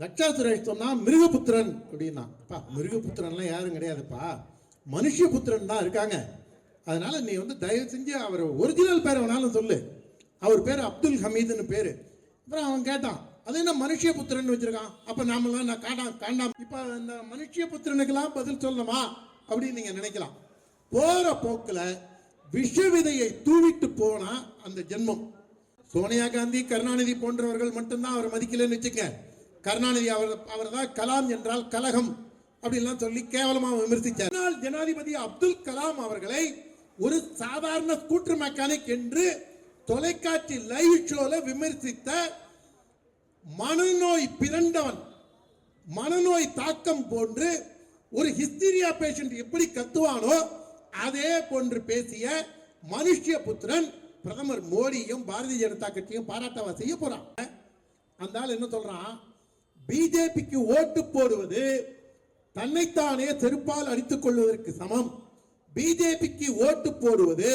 லட்சா சொன்னால் மிருகபுத்திரன் அப்படின்னா. பா மிருகபுத்திரன்லாம் யாரும் கிடையாதுப்பா. மனுஷபுத்திரன் தான் இருக்காங்க. அதனால நீ வந்து தயவு செஞ்சு அவர் ஒரிஜினல் பேர் வேணாலும் சொல்லு. அவர் பேர் அப்துல் ஹமீதுன்னு பேர். அப்புறம் அவன் கேட்டான் அது என்ன மனுஷபுத்திரன் வச்சிருக்கான்? அப்போ நாமெல்லாம் நான் காண்டா காண்டாம் இப்போ இந்த மனுஷபுத்திரனுக்கெல்லாம் பதில் சொல்லணுமா? அப்படின்னு நீங்கள் நினைக்கலாம். போகிற போக்கில் விஷவிதையை தூவிட்டு போனால் அந்த ஜென்மம். சோனியா காந்தி கருணாநிதி போன்றவர்கள் மட்டும்தான் அவர் மதிக்கலன்னு வச்சுக்க கருணாநிதி அவர் அவர் தான் கலாம் என்றால் கலகம் அப்படின்லாம் சொல்லி கேவலமாக விமர்சித்தார் ஜனாதிபதி அப்துல் கலாம் அவர்களை ஒரு சாதாரண ஸ்கூட்டர் மெக்கானிக் என்று தொலைக்காட்சி லைவ் ஷோல விமர்சித்த மனநோய் பிறண்டவன் மனநோய் தாக்கம் போன்று ஒரு ஹிஸ்டீரியா பேஷண்ட் எப்படி கத்துவானோ அதே போன்று பேசிய மனுஷ்ய புத்திரன் பிரதமர் மோடியும் பாரதிய ஜனதா கட்சியும் பாராட்டவா செய்ய போறான். அந்த ஆள் என்ன சொல்றான்? பிஜேபிக்கு ஓட்டு போடுவது தன்னைத்தானே செருப்பால் அடித்துக் கொள்வதற்கு சமம். பிஜேபிக்கு ஓட்டு போடுவது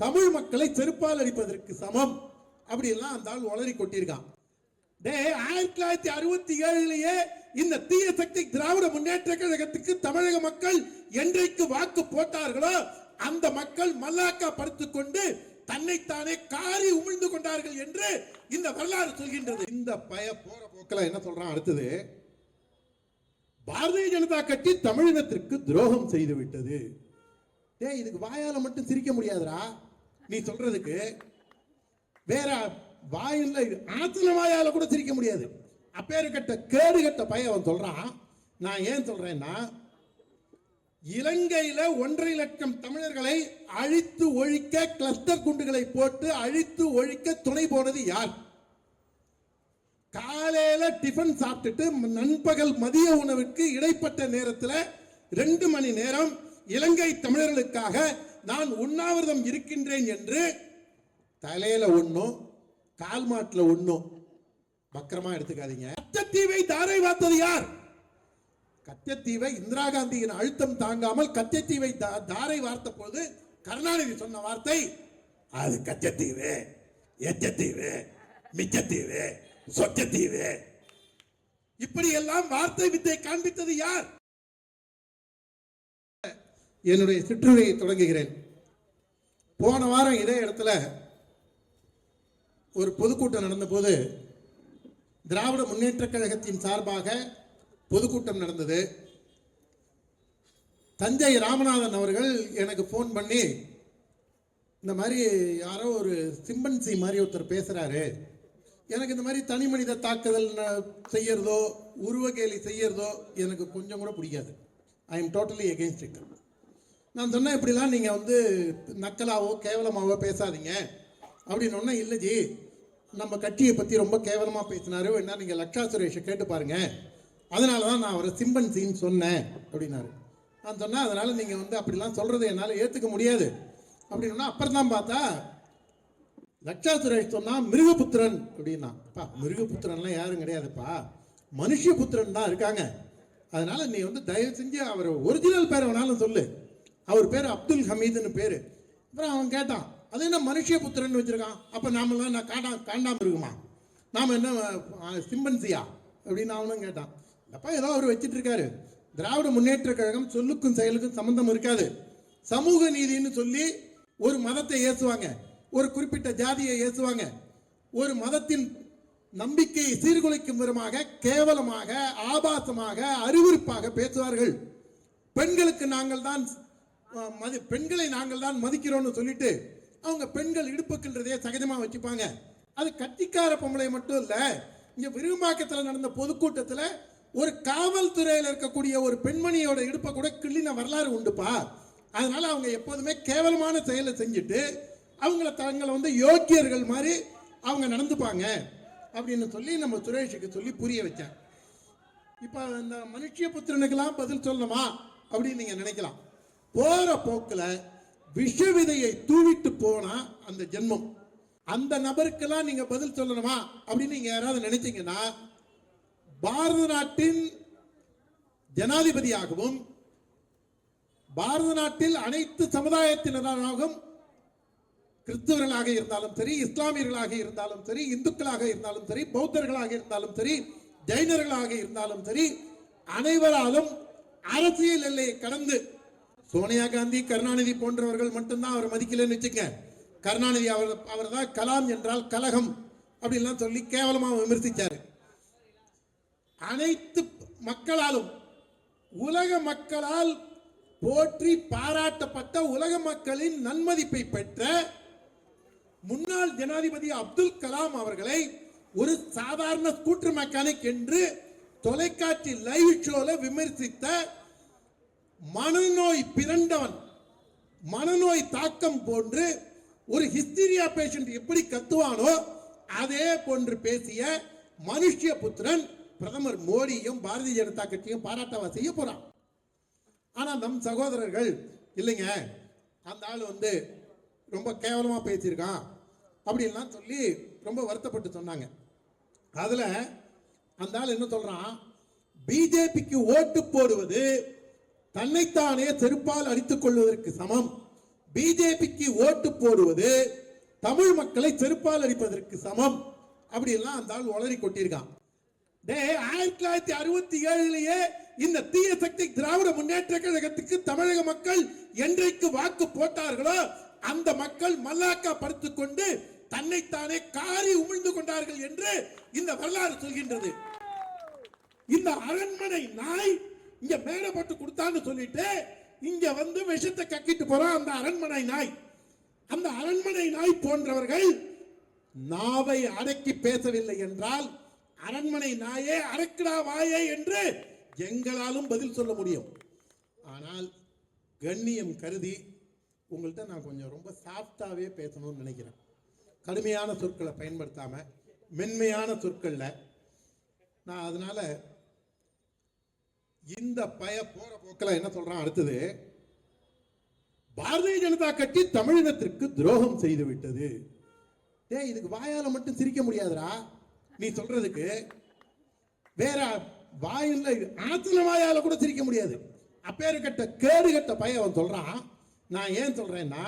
தமிழ் மக்களை செருப்பால் அடிப்பதற்கு சமம். அப்படி எல்லாம் அந்த ஆள் உளறி கொட்டியிருக்கான் ஆயிரத்தி தொள்ளாயிரத்தி அறுபத்தி ஏழுலயே இந்த தீய சக்தி திராவிட முன்னேற்ற கழகத்துக்கு தமிழக மக்கள் என்றைக்கு வாக்கு போட்டார்களோ அந்த மக்கள் மல்லாக்கா படுத்துக் கொண்டு தன்னைத்தானே காரி உமிழ்ந்து கொண்டார்கள் என்று இந்த வரலாறு சொல்கின்றது. இந்த பய போற போக்கில் என்ன சொல்றான் அடுத்தது? பாரதிய ஜனதா கட்சி தமிழினத்திற்கு துரோகம் செய்து விட்டது டேய் இதுக்கு வாயால மட்டும் சிரிக்க முடியாதுடா. நீ சொல்றதுக்கு வேற வாயில்ல ஆத்துல வாயால கூட சிரிக்க முடியாது. கட்ட பையன் அவன் சொல்றான். நான் ஏன் சொல்றேன்னா இலங்கையில ஒன்றரை லட்சம் தமிழர்களை அழித்து ஒழிக்க கிளஸ்டர் குண்டுகளை போட்டு அழித்து ஒழிக்க துணை போனது யார்? காலையில டிஃபன் சாப்பிட்டுட்டு நண்பகல் மதிய உணவுக்கு இடைப்பட்ட நேரத்தில் ரெண்டு மணி நேரம் இலங்கை தமிழர்களுக்காக நான் உண்ணாவிரதம் இருக்கின்றேன் என்று தலையில ஒன்றும் கால் மாட்டில் ஒன்றும் பக்கரமா எடுத்துக்காதீங்க. கச்சத்தீவை தாரை வார்த்தது யார்? கச்சத்தீவை இந்திரா காந்தியின் அழுத்தம் தாங்காமல் கத்தியத்தீவை தா- தாரை வார்த்த போது கருணாநிதி சொன்ன வார்த்தை அது கச்சத்தீவு எச்சத்தீவு மிச்சத்தீவு சொச்சத்தீவு. இப்படி எல்லாம் வார்த்தை வித்தை காண்பித்தது யார்? என்னுடைய சிற்றுரையை தொடங்குகிறேன். போன வாரம் இதே இடத்துல ஒரு பொதுக்கூட்டம் நடந்தபோது திராவிட முன்னேற்றக் கழகத்தின் சார்பாக பொதுக்கூட்டம் நடந்தது. தஞ்சை ராமநாதன் அவர்கள் எனக்கு ஃபோன் பண்ணி இந்த மாதிரி யாரோ ஒரு சிம்பன்சி மாதிரி ஒருத்தர் பேசுகிறாரு எனக்கு இந்த மாதிரி தனி மனித தாக்குதல் செய்யறதோ உருவகேலி செய்யறதோ எனக்கு கொஞ்சம் கூட பிடிக்காது. I am totally against it நான் சொன்னேன் இப்படிலாம் நீங்கள் வந்து நக்கலாவோ கேவலமாவோ பேசாதீங்க. அப்படின்னு ஒன்றும் இல்லை ஜி நம்ம கட்சியை பற்றி ரொம்ப கேவலமாக பேசினாரு. வேணா நீங்கள் லக்ஷா சுரேஷை கேட்டு பாருங்கள் அதனால தான் நான் அவரை சிம்பன்சின்னு சொன்னேன் அப்படின்னாரு. நான் சொன்னேன் அதனால் நீங்கள் வந்து அப்படிலாம் சொல்கிறது என்னால் ஏற்றுக்க முடியாது. அப்படின்னா அப்புறம் தான் பார்த்தா லட்சா சுரேஷ் சொன்னா மிருகபுத்திரன் அப்படின்னா. பா மிருகபுத்திரன்லாம் யாரும் கிடையாதுப்பா. மனுஷபுத்திரன் தான் இருக்காங்க. அதனால் நீ வந்து தயவு செஞ்சு அவர் ஒரிஜினல் பேர் வேணாலும் சொல்லு. அவர் பேர் அப்துல் ஹமீதுன்னு பேர். அப்புறம் அவன் கேட்டான் அது என்ன மனுஷபுத்திரன் வச்சுருக்கான்? அப்போ நாமெல்லாம் நான் காண்டா காண்டாமல் இருக்குமா நாம் என்ன சிம்பன்சியா? அப்படின்னு அவனும் கேட்டான். அப்பா ஏதோ அவர் வச்சுட்டு இருக்காரு திராவிட முன்னேற்ற கழகம் சொல்லுக்கும் செயலுக்கும் சம்பந்தம் இருக்காது. சமூக நீதின்னு சொல்லி ஒரு மதத்தை ஏசுவாங்க. ஒரு குறிப்பிட்ட ஜாதியை ஏசுவாங்க. ஒரு மதத்தின் நம்பிக்கையை சீர்குலைக்கும் விதமாக கேவலமாக ஆபாசமாக அறிவுறுப்பாக பேசுவார்கள். பெண்களுக்கு நாங்கள் தான் மதி பெண்களை நாங்கள் தான் மதிக்கிறோம்னு சொல்லிட்டு அவங்க பெண்கள் இடுப்புக்கின்றதே சகஜமாக வச்சுப்பாங்க. அது கட்சிக்கார பொம்பளை மட்டும் இல்லை இங்கே விரும்பாக்கத்தில் நடந்த பொதுக்கூட்டத்தில் ஒரு காவல்துறையில் இருக்கக்கூடிய ஒரு பெண்மணியோட இடுப்பை கூட கிள்ளின வரலாறு உண்டுப்பா அதனால அவங்க எப்போதுமே கேவலமான செயலை செஞ்சுட்டு அவங்கள தங்களை வந்து யோக்கியர்கள் மாதிரி அவங்க நடந்துப்பாங்க அப்படின்னு சொல்லி நம்ம சுரேஷுக்கு சொல்லி புரிய வச்சேன். இப்போ இந்த மனுஷிய புத்திரனுக்கெல்லாம் பதில் சொல்லணுமா அப்படின்னு நீங்கள் நினைக்கலாம். போகிற போக்கில் விஷ விதையை தூவிட்டு போனால் அந்த ஜென்மம். அந்த நபருக்கெல்லாம் நீங்கள் பதில் சொல்லணுமா அப்படின்னு நீங்கள் யாராவது நினைச்சீங்கன்னா பாரத நாட்டின் ஜனாதிபதியாகவும் பாரத நாட்டில் அனைத்து சமுதாயத்தினராகவும் கிறிஸ்தவர்களாக இருந்தாலும் சரி இஸ்லாமியர்களாக இருந்தாலும் சரி இந்துக்களாக இருந்தாலும் சரி பௌத்தர்களாக இருந்தாலும் சரி ஜைனர்களாக இருந்தாலும் சரி அனைவராலும் அரசியல் எல்லையை கடந்து சோனியா காந்தி கருணாநிதி போன்றவர்கள் மட்டும்தான் அவர் மதிக்கலன்னு வச்சுக்க கருணாநிதி அவர் அவர் தான் கலாம் என்றால் கலகம் அப்படின்லாம் சொல்லி கேவலமாக விமர்சித்தார் அனைத்து மக்களாலும் உலக மக்களால் போற்றி பாராட்டப்பட்ட உலக மக்களின் நன்மதிப்பை பெற்ற முன்னாள் ஜனாதிபதி அப்துல் கலாம் அவர்களை ஒரு சாதாரண ஸ்கூட்டர் மெக்கானிக் என்று தொலைக்காட்சி லைவ் ஷோல விமர்சித்த மனநோய் பிறண்டவன் மனநோய் தாக்கம் போன்று ஒரு ஹிஸ்டீரியா பேஷண்ட் எப்படி கத்துவானோ அதே போன்று பேசிய மனுஷ்ய புத்திரன் பிரதமர் மோடியும் பாரதிய ஜனதா கட்சியும் பாராட்டவா செய்ய போறான். ஆனா நம் சகோதரர்கள் இல்லைங்க அந்த ஆள் வந்து ரொம்ப கேவலமா பேசியிருக்கான் அப்படின்லாம் சொல்லி ரொம்ப வருத்தப்பட்டு சொன்னாங்க. அதுல அந்த ஆள் என்ன சொல்றான்? பிஜேபிக்கு ஓட்டு போடுவது தன்னைத்தானே செருப்பால் அடித்துக் கொள்வதற்கு சமம். பிஜேபிக்கு ஓட்டு போடுவது தமிழ் மக்களை செருப்பால் அடிப்பதற்கு சமம். அப்படின்லாம் அந்த ஆள் உளறி கொட்டியிருக்கான். ஆயிரத்தி தொள்ளாயிரத்தி அறுபத்தி ஏழுலயே இந்த தீய சக்தி திராவிட முன்னேற்ற கழகத்துக்கு தமிழக மக்கள் என்றைக்கு வாக்கு போட்டார்களோ அந்த மக்கள் மல்லாக்கா படுத்துக் கொண்டு தன்னைத்தானே காரி உமிழ்ந்து கொண்டார்கள் என்று இந்த வரலாறு சொல்கின்றது. இந்த அரண்மனை நாய் இங்க மேடை போட்டு கொடுத்தான்னு சொல்லிட்டு இங்க வந்து விஷத்தை கக்கிட்டு போறான் அந்த அரண்மனை நாய். அந்த அரண்மனை நாய் போன்றவர்கள் நாவை அடக்கி பேசவில்லை என்றால் அரண்மனை நாயே அரக்கிடா வாயே என்று எங்களாலும் பதில் சொல்ல முடியும். ஆனால் கண்ணியம் கருதி உங்கள்கிட்ட நான் கொஞ்சம் ரொம்ப சாஃப்டாகவே பேசணும்னு நினைக்கிறேன். கடுமையான சொற்களை பயன்படுத்தாம மென்மையான சொற்களில் நான் அதனால இந்த பய போற போக்கில் என்ன சொல்றான் அடுத்தது? பாரதிய ஜனதா கட்சி தமிழினத்திற்கு துரோகம் செய்து விட்டது. டேய் இதுக்கு வாயால மட்டும் சிரிக்க முடியாதுடா. நீ சொல்றதுக்கு வேற வாயில் ஆத்துல வாயால கூட சிரிக்க முடியாது. அப்பேரு கட்ட கேடு கட்ட பையன் அவன் சொல்றான். நான் ஏன் சொல்றேன்னா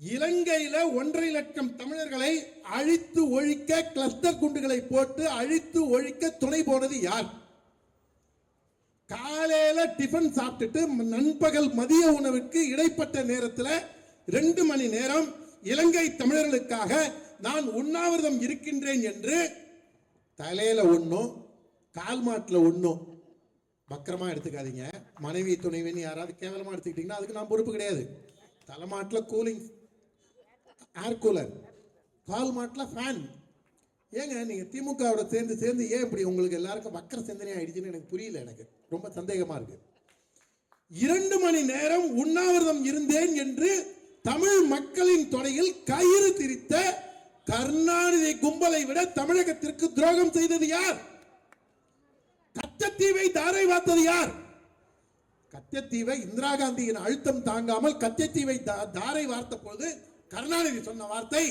இலங்கையில ஒன்றரை லட்சம் தமிழர்களை அழித்து ஒழிக்க கிளஸ்டர் குண்டுகளை போட்டு அழித்து ஒழிக்க துணை போனது யார்? காலையில டிஃபன் சாப்பிட்டுட்டு நண்பகல் மதிய உணவுக்கு இடைப்பட்ட நேரத்தில் ரெண்டு மணி நேரம் இலங்கை தமிழர்களுக்காக நான் உண்ணாவிரதம் இருக்கின்றேன் என்று தலையில ஒன்றும் கால் மாட்டில் ஒன்றும் பத்திரமா எடுத்துக்காதீங்க. மனைவி துணைவின்னு யாராவது கேவலமா எடுத்துக்கிட்டீங்கன்னா அதுக்கு நான் பொறுப்பு கிடையாது. தலைமாட்டில் கூலிங் ஏர் கூலர் கால் மாட்டில் ஃபேன் ஏங்க நீங்கள் திமுகவோட சேர்ந்து சேர்ந்து ஏன் இப்படி உங்களுக்கு எல்லாருக்கும் வக்கர சிந்தனை ஆயிடுச்சுன்னு எனக்கு புரியல எனக்கு. ரொம்ப சந்தேகமா இருக்கு. இரண்டு மணி நேரம் உண்ணாவிரதம் இருந்தேன் என்று தமிழ் மக்களின் தொடையில் கயிறு திரித்த கருணாநிதி கும்பலை விட தமிழகத்திற்கு துரோகம் செய்தது யார்? கச்சத்தீவை தாரை வார்த்தது யார்? கச்சத்தீவை இந்திரா காந்தியின் அழுத்தம் தாங்காமல் கச்சத்தீவை தா- தாரை வார்த்த போது கருணாநிதி சொன்ன வார்த்தை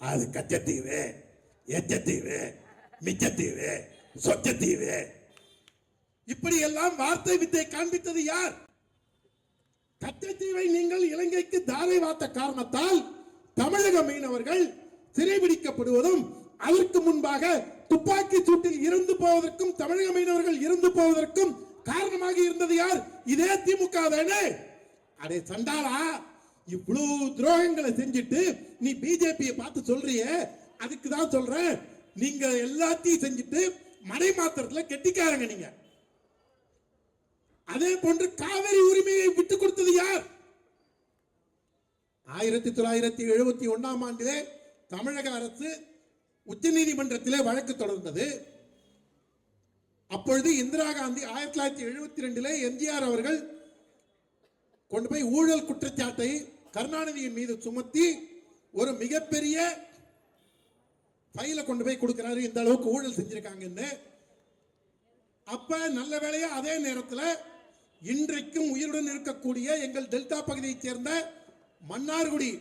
அது கச்சத்தீவு எச்சத்தீவு மிச்சத்தீவு சொச்சத்தீவு. இப்படி எல்லாம் வார்த்தை வித்தை காண்பித்தது யார்? கச்சத்தீவை நீங்கள் இலங்கைக்கு தாரை வார்த்த காரணத்தால் தமிழக மீனவர்கள் சிறைபிடிக்கப்படுவதும் அதற்கு முன்பாக துப்பாக்கி சூட்டில் இறந்து போவதற்கும் தமிழக மீனவர்கள் இறந்து போவதற்கும் காரணமாக இருந்தது யார்? இதே திமுக தானே. அடே சண்டாளா இவ்வளவு துரோகங்களை செஞ்சுட்டு நீ பிஜேபியை பார்த்து சொல்றிய? அதுக்கு தான் சொல்றேன். நீங்க எல்லாத்தையும் செஞ்சுட்டு மடை மாத்திரத்துல கெட்டிக்காரங்க நீங்க. அதே போன்று காவிரி உரிமையை விட்டு கொடுத்தது யார்? ஆயிரத்தி தொள்ளாயிரத்தி எழுபத்தி ஒன்னாம் ஆண்டிலே தமிழக அரசு உச்சநீதிமன்றத்திலே வழக்கு தொடர்ந்தது. அப்பொழுது இந்திரா காந்தி ஆயிரத்தி தொள்ளாயிரத்தி எழுபத்தி ரெண்டிலே எம்ஜிஆர் அவர்கள் கொண்டு போய் ஊழல் குற்றச்சாட்டை கருணாநிதியின் மீது சுமத்தி ஒரு மிகப்பெரிய ஃபைல கொண்டு போய் கொடுக்கிறாரு. இந்த அளவுக்கு ஊழல் செஞ்சிருக்காங்கன்னு. அப்ப நல்ல வேலையா அதே நேரத்தில் இன்றைக்கும் உயிருடன் இருக்கக்கூடிய எங்கள் டெல்டா பகுதியைச் சேர்ந்த மன்னார்குடி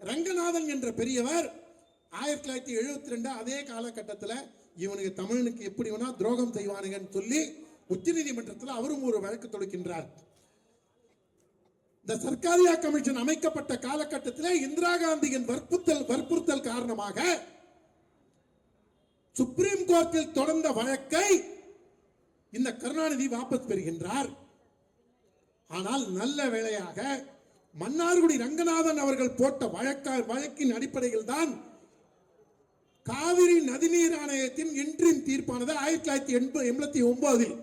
ரங்கநாதன் என்ற பெரியவர் ஆயிரத்தி தொள்ளாயிரத்தி எழுபத்தி ரெண்டு அதே காலகட்டத்தில் இவனுக்கு தமிழனுக்கு எப்படி வேணா துரோகம் செய்வானுங்கன்னு சொல்லி உச்சநீதிமன்றத்தில் அவரும் ஒரு வழக்கு தொடுக்கின்றார். இந்த சர்க்காரியா கமிஷன் அமைக்கப்பட்ட காலகட்டத்தில் இந்திரா காந்தியின் வற்புறுத்தல் வற்புறுத்தல் காரணமாக சுப்ரீம் கோர்ட்டில் தொடர்ந்த வழக்கை இந்த கருணாநிதி வாபஸ் பெறுகின்றார். ஆனால் நல்ல வேளையாக மன்னார்குடி ரங்கநாதன் அவர்கள் போட்ட வழக்க வழக்கின் அடிப்படையில் தான் காவிரி நதிநீர் ஆணையத்தின் இன்றின் தீர்ப்பானது ஆயிரத்தி தொள்ளாயிரத்தி எண்பது எண்பத்தி ஒன்பதில்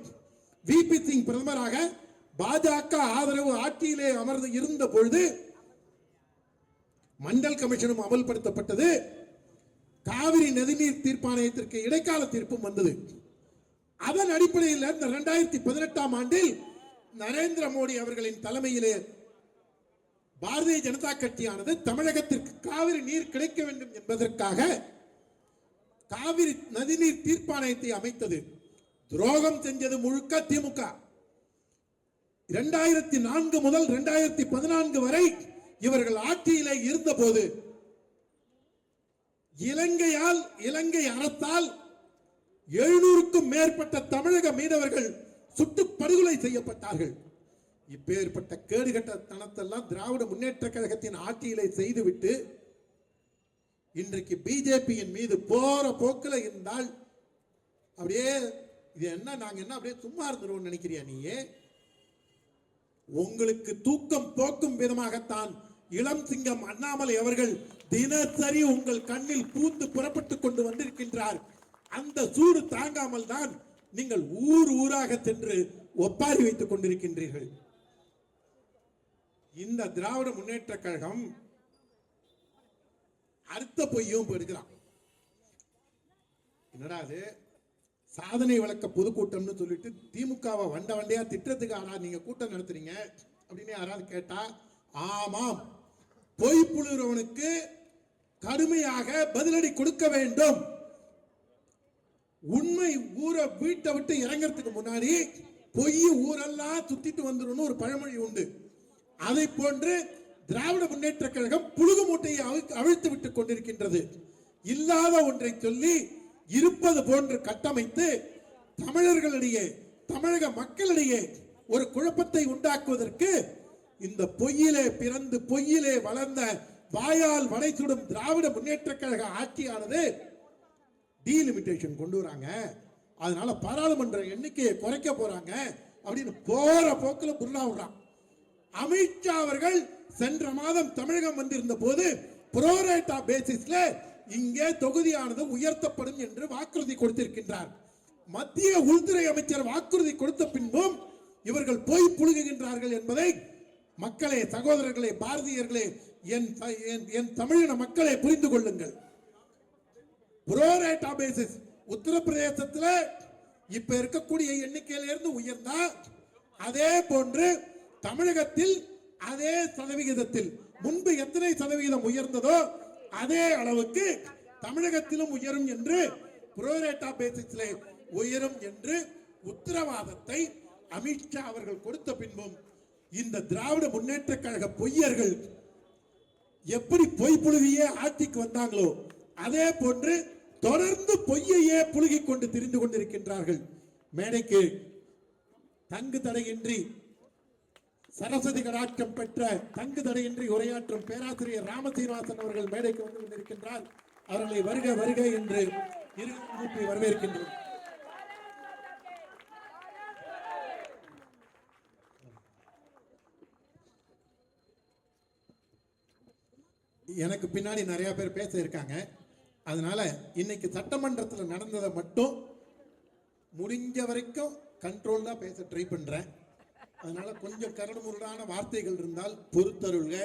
விபி சிங் பிரதமராக பாஜக ஆதரவு ஆட்சியிலே அமர்ந்து இருந்த பொழுது மண்டல் கமிஷனும் அமல்படுத்தப்பட்டது. காவிரி நதிநீர் தீர்ப்பாணையத்திற்கு இடைக்கால தீர்ப்பும் வந்தது. அதன் அடிப்படையில் இந்த இரண்டாயிரத்தி பதினெட்டாம் ஆண்டில் நரேந்திர மோடி அவர்களின் தலைமையிலே பாரதிய ஜனதா கட்சியானது தமிழகத்திற்கு காவிரி நீர் கிடைக்க வேண்டும் என்பதற்காக காவிரி நதிநீர் தீர்ப்பாணையத்தை அமைத்தது. துரோகம் செஞ்சது முழுக்க திமுக. இரண்டாயிரத்தி நான்கு முதல் இரண்டாயிரத்தி பதினான்கு வரை இவர்கள் ஆட்சியிலே இருந்தபோது இலங்கையால் இலங்கை அறத்தால் எழுநூறுக்கும் மேற்பட்ட தமிழக மீனவர்கள் சுட்டு படுகொலை செய்யப்பட்டார்கள். இப்பேற்பட்ட கேடுகட்ட தனத்தெல்லாம் திராவிட முன்னேற்ற கழகத்தின் ஆட்சியிலே செய்துவிட்டு இன்றைக்கு பிஜேபியின் மீது போற போக்கில் இருந்தால் அப்படியே இது என்ன நாங்க என்ன அப்படியே சும்மா இருந்துருவோம் நினைக்கிறியா நீயே? உங்களுக்கு தூக்கம் போக்கும் விதமாகத்தான் இளம் சிங்கம் அண்ணாமலை அவர்கள் தினசரி உங்கள் கண்ணில் பூந்து புறப்பட்டு கொண்டு வந்திருக்கின்றார். அந்த சூடு தாங்காமல் தான் நீங்கள் ஊர் ஊராக சென்று ஒப்பாரி வைத்துக் கொண்டிருக்கின்றீர்கள். இந்த திராவிட முன்னேற்ற கழகம் அர்த்த பொய்யும் எடுக்கிறான் என்னடா அது? சாதனை விளக்க பொதுக்கூட்டம்னு சொல்லிட்டு திமுகவை வண்ட வண்டையா திட்டத்துக்கு ஆனா நீங்க கூட்டம் நடத்துறீங்க அப்படின்னு யாராவது கேட்டா ஆமாம் பொய் புழுறவனுக்கு கடுமையாக பதிலடி கொடுக்க வேண்டும். உண்மை ஊரை வீட்டை விட்டு இறங்கிறதுக்கு முன்னாடி பொய் ஊரெல்லாம் சுத்திட்டு வந்துடும் ஒரு பழமொழி உண்டு. அதை போன்று திராவிட முன்னேற்ற கழகம் புழுகு மூட்டையை அவிழ்த்து- விட்டுக் கொண்டிருக்கின்றது. இல்லாத ஒன்றை சொல்லி இருப்பது போன்று கட்டமைத்து தமிழர்களிடையே தமிழக மக்களிடையே ஒரு குழப்பத்தை உண்டாக்குவதற்கு இந்த பொய்யிலே பிறந்து பொய்யிலே வளர்ந்த வாயால் வடை சுடும் திராவிட முன்னேற்ற கழக ஆட்சியானது டீலிமிட்டேஷன் கொண்டு வராங்க. அதனால பாராளுமன்ற எண்ணிக்கையை குறைக்க போறாங்க அப்படின்னு போற போக்கில் புல்லா விடுறான் அமித்ஷா அவர்கள் சென்ற மாதம் தமிழகம் வந்திருந்த போது புரோரேட்டா பேசிஸ்ல இங்கே தொகுதியானது உயர்த்தப்படும் என்று வாக்குறுதி கொடுத்திருக்கின்றார். மத்திய உள்துறை அமைச்சர் வாக்குறுதி கொடுத்த பின்பும் இவர்கள் போய் புழுகுகின்றார்கள் என்பதை மக்களே சகோதரர்களே பாரதியர்களே என் த- என்- என் தமிழின மக்களை புரிந்து கொள்ளுங்கள். புரோரேட்டா பேசிஸ் உத்தரப்பிரதேசத்தில் இப்ப இருக்கக்கூடிய எண்ணிக்கையிலிருந்து உயர்ந்தா அதே போன்று தமிழகத்தில் அதே சதவிகிதத்தில் முன்பு எத்தனை சதவிகிதம் உயர்ந்ததோ அதே அளவுக்கு தமிழகத்திலும் உயரும் என்று புரோரேட்டா பேசிஸ்ல உயரும் என்று உத்தரவாதத்தை அமித்ஷா அவர்கள் கொடுத்த பின்பும் இந்த திராவிட முன்னேற்ற கழக பொய்யர்கள் எப்படி பொய் புழுகியே ஆட்சிக்கு வந்தாங்களோ அதே போன்று தொடர்ந்து பொய்யையே புழுகிக் கொண்டு திரிந்து கொண்டிருக்கின்றார்கள். மேடைக்கு தங்கு தடையின்றி சரஸ்வதி கடாட்சம் பெற்ற தங்கு தடையின்றி உரையாற்றும் பேராசிரியர் ராமசீனிவாசன் அவர்கள் மேடைக்கு வந்து கொண்டிருக்கின்றார். அவர்களை வருக வருக என்று இரு கூப்பி வரவேற்கின்றோம். எனக்கு பின்னாடி நிறைய பேர் பேச இருக்காங்க. அதனால இன்னைக்கு சட்டமன்றத்தில் நடந்ததை மட்டும் முடிஞ்ச வரைக்கும் கண்ட்ரோல் தான் பேச ட்ரை பண்றேன். அதனால கொஞ்சம் கரடுமுரடான வார்த்தைகள் இருந்தால் பொறுத்தருள்க.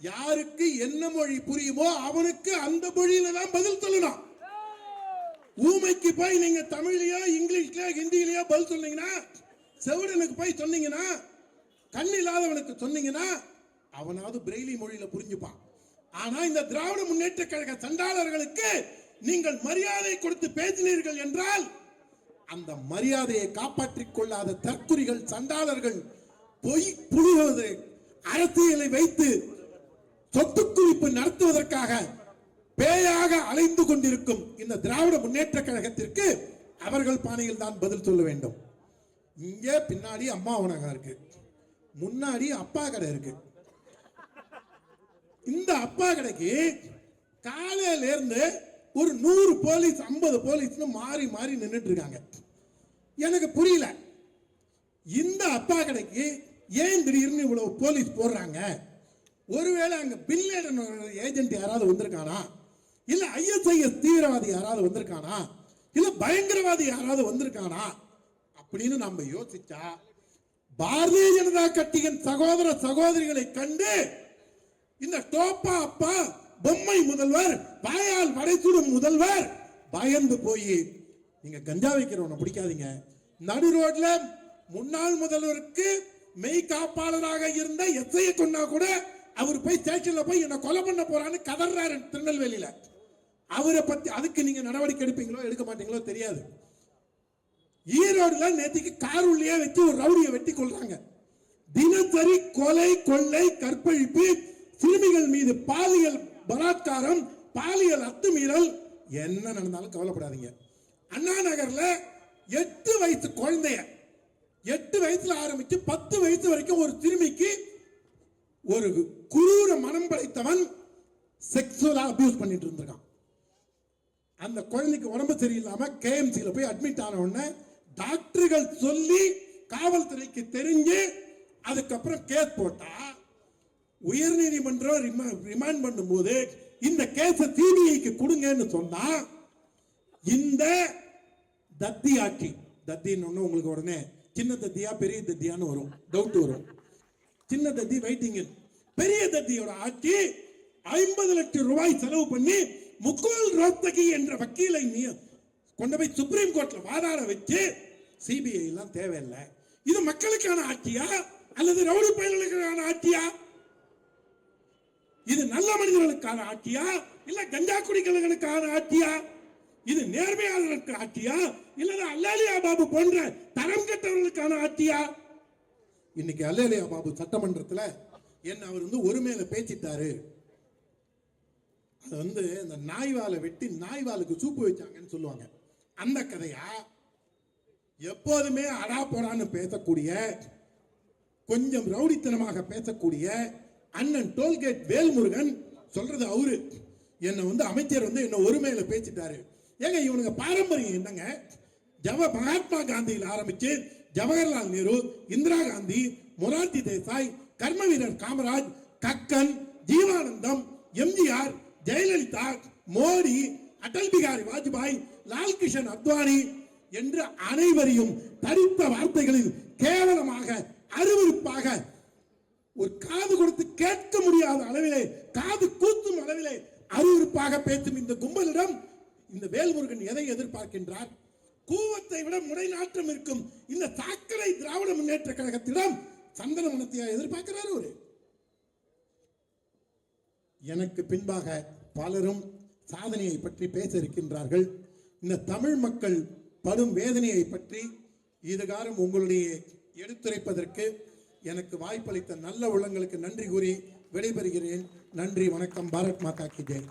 யாருக்கு என்ன மொழி புரியுமோ அவனுக்கு அந்த மொழியில தான் பதில் சொல்லணும். ஊமைக்கு போய் நீங்க தமிழ்லயோ இங்கிலீஷ்லயோ ஹிந்திலயோ பதில் சொன்னீங்கன்னா செவிடனுக்கு போய் சொன்னீங்கன்னா கண் இல்லாதவனுக்கு சொன்னீங்கன்னா அவனாவது பிரெய்லி மொழியில புரிஞ்சுப்பான். ஆனா இந்த திராவிட முன்னேற்ற கழக சண்டாளர்களுக்கு நீங்கள் மரியாதை கொடுத்து பேசினீர்கள் என்றால் அந்த மரியாதையை காப்பாற்றிக் கொள்ளாத தற்குறிகள் சண்டாளர்கள் பொய் புழுவது அரசியலை வைத்து சொத்து குவிப்பு நடத்துவதற்காக பேயாக அலைந்து கொண்டிருக்கும் இந்த திராவிட முன்னேற்ற கழகத்திற்கு அவர்கள் பாணியில் தான் பதில் சொல்ல வேண்டும். இங்கே பின்னாடி அம்மா உணகம் இருக்கு. முன்னாடி அப்பா கடை இருக்கு. இந்த அப்பா கடைக்கு காலையில இருந்து ஒரு நூறு போலீஸ் ஐம்பது போலீஸ்னு மாறி மாறி நின்றுட்டு இருக்காங்க எனக்கு புரியல. இந்த அப்பா கடைக்கு ஏன் திடீர்னு இவ்வளவு போலீஸ் போடுறாங்க? ஒருவேளை அங்கே பில்லேடன் ஏஜென்ட் யாராவது வந்திருக்கானா? இல்லை ஐஎஸ்ஐஎஸ் தீவிரவாதி யாராவது வந்திருக்கானா? இல்லை பயங்கரவாதி யாராவது வந்திருக்கானா? அப்படின்னு நம்ம யோசிச்சா பாரதிய ஜனதா கட்சியின் சகோதர சகோதரிகளை கண்டு இந்த டோப்பா அப்பா பொம்மை முதல்வர் வாயால் வடைத்துடும் முதல்வர். பயந்து போய் நீங்க கஞ்சா வைக்கிறவனை பிடிக்காதீங்க. நடு ரோட்ல முன்னாள் முதல்வருக்கு மெய் காப்பாளராக இருந்த எத்தையை கொண்டா கூட அவர் போய் ஸ்டேஷன்ல போய் என்ன கொலை பண்ண போறான்னு கதறாரு திருநெல்வேலியில. அவரை பத்தி அதுக்கு நீங்க நடவடிக்கை எடுப்பீங்களோ எடுக்க மாட்டீங்களோ தெரியாது. ஈரோடுல நேற்றுக்கு கார் உள்ளே வச்சு ஒரு ரவுடியை வெட்டி கொள்றாங்க தினசரி கொலை கொள்ளை கற்பழிப்பு சிறுமிகள் மீது பாலியல் பலாத்காரம் பாலியல் அத்துமீறல் என்ன நடந்தாலும் கவலைப்படாதீங்க. அண்ணா நகர்ல எட்டு வயசு குழந்தைய எட்டு வயசுல ஆரம்பிச்சு பத்து வயசு வரைக்கும் ஒரு சிறுமிக்கு ஒரு குரூர மனம் படைத்தவன் செக்ஸுவலா அபியூஸ் பண்ணிட்டு இருந்திருக்கான். அந்த குழந்தைக்கு உடம்பு சரியில்லாம கேஎம்சியில் போய் அட்மிட் ஆன உடனே டாக்டர்கள் சொல்லி காவல்துறைக்கு தெரிஞ்சு அதுக்கப்புறம் கேஸ் போட்டா உயர்நீதிமன்றம் ரிமாண்ட் பண்ணும்போது இந்த கேஸை சிபிஐக்கு கொடுங்கன்னு சொன்னா இந்த தத்தி ஆட்சி தத்தின்னு உங்களுக்கு உடனே சின்ன தத்தியா பெரிய தத்தியான்னு வரும் டவுட் வரும். சின்ன தத்தி வெயிட்டிங் பெரிய தத்தியோட ஆட்சி ஐம்பது லட்சம் ரூபாய் செலவு பண்ணி முகுல் ரோத்தகி என்ற வக்கீலை நீ- கொண்டு போய் சுப்ரீம் கோர்ட்ல வாதாட வச்சு சிபிஐ எல்லாம் தேவையில்லை. இது மக்களுக்கான ஆட்சியா? அல்லது ரவுடி பயல்களுக்கான ஆட்சியா? இது நல்ல மனிதர்களுக்கான ஆட்சியா? இல்ல கஞ்சா குடிகளுக்கான ஆட்சியா? இது நேர்மையாளர்களுக்கு ஆட்சியா? இல்லது அல்லாலியா பாபு போன்ற தரம் கெட்டவர்களுக்கான ஆட்சியா? இன்னைக்கு அல்லேலியா பாபு சட்டமன்றத்தில் என்ன அவர் வந்து ஒரு மேல பேசிட்டாரு. அது வந்து இந்த நாய்வாலை வெட்டி நாய்வாலுக்கு சூப்பு வச்சாங்கன்னு சொல்லுவாங்க. அந்த கதையா? எப்போதுமே அடா போடான்னு பேசக்கூடிய கொஞ்சம் ரவுடித்தனமாக பேசக்கூடிய அண்ணன் டோல்கேட் வேல்முருகன் சொல்றது அவரு. என்னை வந்து அமைச்சர் வந்து என்ன ஒருமையில பேசிட்டாரு. ஏங்க இவனுங்க பாரம்பரியம் என்னங்க? ஜவ மகாத்மா காந்தியில் ஆரம்பிச்சு ஜவஹர்லால் நேரு இந்திரா காந்தி மொரார்ஜி தேசாய் கர்ம வீரர் காமராஜ் கக்கன் ஜீவானந்தம் எம்ஜிஆர் ஜெயலலிதா மோடி அடல் பிகாரி வாஜ்பாய் லால் கிஷன் அத்வானி என்று அனைவரையும் தரித்த வார்த்தைகளில் கேவலமாக அருவருப்பாக ஒரு காது கொடுத்து கேட்க முடியாத அளவிலே காது கூத்தும் அளவிலே அருவருப்பாக பேசும் இந்த கும்பலிடம் இந்த வேல்முருகன் எதை எதிர்பார்க்கின்றார்? கூவத்தை விட முறைநாற்றம் இருக்கும் இந்த சாக்கடை திராவிட முன்னேற்ற கழகத்திடம் சந்தன மனத்தையா எதிர்பார்க்கிறார் ஒரு எனக்கு பின்பாக பலரும் சாதனையை பற்றி பேச இருக்கின்றார்கள். இந்த தமிழ் மக்கள் படும் வேதனையை பற்றி இதுகாரம் உங்களுடைய எடுத்துரைப்பதற்கு எனக்கு வாய்ப்பளித்த நல்ல உள்ளங்களுக்கு நன்றி கூறி விடைபெறுகிறேன். நன்றி வணக்கம். பாரத் மாதா கி ஜெய்.